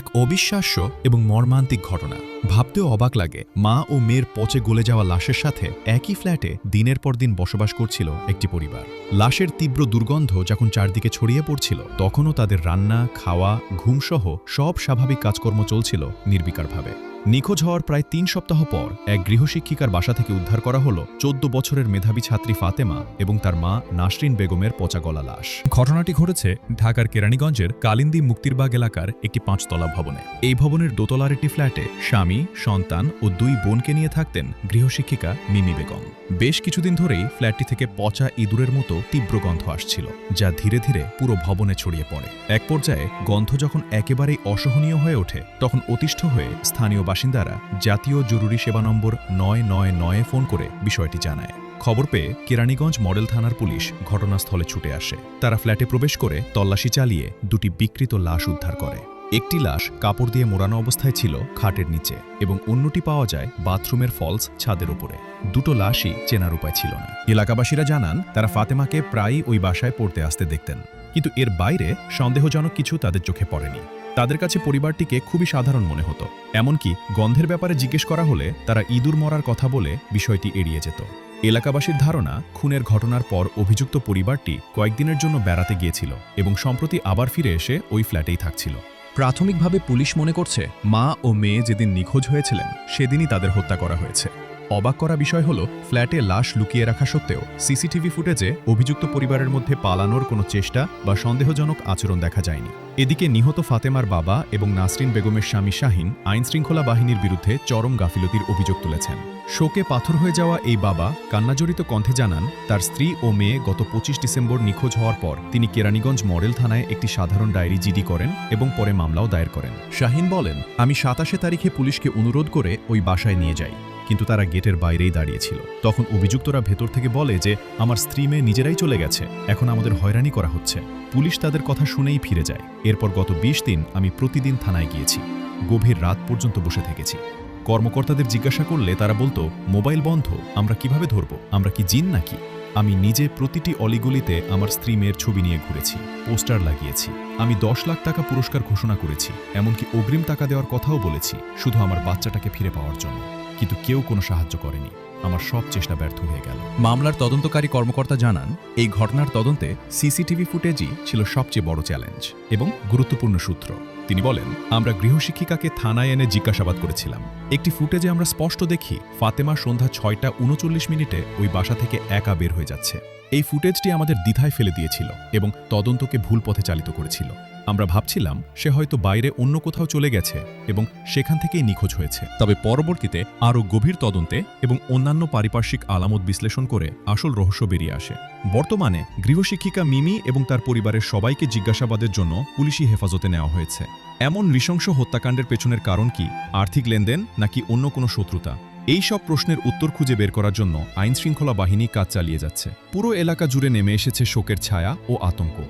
এক অবিশ্বাস্য এবং মর্মান্তিক ঘটনা। ভাবতেও অবাক লাগে, মা ও মেয়ের পচে গলে যাওয়া লাশের সাথে একই ফ্ল্যাটে দিনের পর দিন বসবাস করছিল একটি পরিবার। লাশের তীব্র দুর্গন্ধ যখন চারদিকে ছড়িয়ে পড়ছিল, তখনও তাদের রান্না, খাওয়া, ঘুমসহ সব স্বাভাবিক কাজকর্ম চলছিল নির্বিকারভাবে। নিখোঁজ হওয়ার প্রায় তিন সপ্তাহ পর এক গৃহশিক্ষিকার বাসা থেকে উদ্ধার করা হল চোদ্দ বছরের মেধাবী ছাত্রী ফাতেমা এবং তার মা নাসরিন বেগমের পচা গলা লাশ। ঘটনাটি ঘটেছে ঢাকার কেরানীগঞ্জের কালিন্দি মুক্তিরবাগ এলাকার একটি পাঁচতলা ভবনে। এই ভবনের দোতলার একটি ফ্ল্যাটে স্বামী, সন্তান ও দুই বোনকে নিয়ে থাকতেন গৃহশিক্ষিকা মিমি বেগম। বেশ কিছুদিন ধরেই ফ্ল্যাটটি থেকে পচা ইঁদুরের মতো তীব্র গন্ধ আসছিল, যা ধীরে ধীরে পুরো ভবনে ছড়িয়ে পড়ে। এক পর্যায়ে গন্ধ যখন একেবারেই অসহনীয় হয়ে ওঠে, তখন অতিষ্ঠ হয়ে স্থানীয় বাসিন্দারা জাতীয় জরুরি সেবা নম্বর নয় নয় নয়ে ফোন করে বিষয়টি জানায়। খবর পেয়ে কেরানীগঞ্জ মডেল থানার পুলিশ ঘটনাস্থলে ছুটে আসে। তারা ফ্ল্যাটে প্রবেশ করে তল্লাশি চালিয়ে দুটি বিকৃত লাশ উদ্ধার করে। একটি লাশ কাপড় দিয়ে মোড়ানো অবস্থায় ছিল খাটের নিচে এবং অন্যটি পাওয়া যায় বাথরুমের ফলস ছাদের উপরে। দুটো লাশই চেনার উপায় ছিল না। এলাকাবাসীরা জানান, তারা ফাতেমাকে প্রায়ই ওই বাসায় পড়তে আসতে দেখতেন। কিন্তু এর বাইরে সন্দেহজনক কিছু তাদের চোখে পড়েনি। তাদের কাছে পরিবারটিকে খুবই সাধারণ মনে হতো। এমনকি গন্ধের ব্যাপারে জিজ্ঞেস করা হলে তারা ইঁদুর মরার কথা বলে বিষয়টি এড়িয়ে যেত। এলাকাবাসীর ধারণা, খুনের ঘটনার পর অভিযুক্ত পরিবারটি কয়েকদিনের জন্য বেড়াতে গিয়েছিল এবং সম্প্রতি আবার ফিরে এসে ওই ফ্ল্যাটেই থাকছিল। প্রাথমিকভাবে পুলিশ মনে করছে, মা ও মেয়ে যেদিন নিখোঁজ হয়েছিলেন, সেদিনই তাদের হত্যা করা হয়েছে। অবাক করা বিষয় হল, ফ্ল্যাটে লাশ লুকিয়ে রাখা সত্ত্বেও সিসিটিভি ফুটেজে অভিযুক্ত পরিবারের মধ্যে পালানোর কোনো চেষ্টা বা সন্দেহজনক আচরণ দেখা যায়নি। এদিকে নিহত ফাতেমার বাবা এবং নাসরিন বেগমের স্বামী শাহিন আইনশৃঙ্খলা বাহিনীর বিরুদ্ধে চরম গাফিলতির অভিযোগ তুলেছেন। শোকে পাথর হয়ে যাওয়া এই বাবা কান্নাজড়িত কণ্ঠে জানান, তার স্ত্রী ও মেয়ে গত পঁচিশ ডিসেম্বর নিখোঁজ হওয়ার পর তিনি কেরানীগঞ্জ মডেল থানায় একটি সাধারণ ডায়েরি জিডি করেন এবং পরে মামলাও দায়ের করেন। শাহিন বলেন, আমি সাতাশে তারিখে পুলিশকে অনুরোধ করে ওই বাসায় নিয়ে যাই। কিন্তু তারা গেটের বাইরেই দাঁড়িয়েছিল। তখন অভিযুক্তরা ভেতর থেকে বলে যে, আমার স্ত্রী মেয়ে নিজেরাই চলে গেছে। এখন আমাদের হয়রানি করা হচ্ছে। পুলিশ তাদের কথা শুনেই ফিরে যায়। এরপর গত ২০ দিন আমি প্রতিদিন থানায় গিয়েছি। গভীর রাত পর্যন্ত বসে থেকেছি। কর্মকর্তাদের জিজ্ঞাসা করলে তারা বলতো, মোবাইল বন্ধ, আমরা কীভাবে ধরব? আমরা কি জিন নাকি? আমি নিজে প্রতিটি অলিগলিতে আমার স্ত্রী মেয়ের ছবি নিয়ে ঘুরেছি, পোস্টার লাগিয়েছি। আমি দশ লাখ টাকা পুরস্কার ঘোষণা করেছি, এমনকি অগ্রিম টাকা দেওয়ার কথাও বলেছি, শুধু আমার বাচ্চাটাকে ফিরে পাওয়ার জন্য। কিন্তু কেউ কোনো সাহায্য করেনি। আমার সব চেষ্টা ব্যর্থ হয়ে গেল। মামলার তদন্তকারী কর্মকর্তা জানান, এই ঘটনার তদন্তে সিসিটিভি ফুটেজই ছিল সবচেয়ে বড় চ্যালেঞ্জ এবং গুরুত্বপূর্ণ সূত্র। তিনি বলেন, আমরা গৃহশিক্ষিকাকে থানায় এনে জিজ্ঞাসাবাদ করেছিলাম। একটি ফুটেজে আমরা স্পষ্ট দেখি, ফাতেমা সন্ধ্যা ছয়টা উনচল্লিশ মিনিটে ওই বাসা থেকে একা বের হয়ে যাচ্ছে। এই ফুটেজটি আমাদের দ্বিধায় ফেলে দিয়েছিল এবং তদন্তকে ভুল পথে চালিত করেছিল। আমরা ভাবছিলাম সে হয়তো বাইরে অন্য কোথাও চলে গেছে এবং সেখান থেকেই নিখোঁজ হয়েছে। তবে পরবর্তীতে আরও গভীর তদন্তে এবং অন্যান্য পারিপার্শ্বিক আলামত বিশ্লেষণ করে আসল রহস্য বেরিয়ে আসে। বর্তমানে গৃহশিক্ষিকা মিমি এবং তার পরিবারের সবাইকে জিজ্ঞাসাবাদের জন্য পুলিশি হেফাজতে নেওয়া হয়েছে। এমন নৃশংস হত্যাকাণ্ডের পেছনের কারণ কি, আর্থিক লেনদেন, নাকি অন্য কোনো শত্রুতা? এই সব প্রশ্নের উত্তর খুঁজে বের করার জন্য আইনশৃঙ্খলা বাহিনী কাজ চালিয়ে যাচ্ছে। পুরো এলাকা জুড়ে নেমে এসেছে শোকের ছায়া ও আতঙ্ক।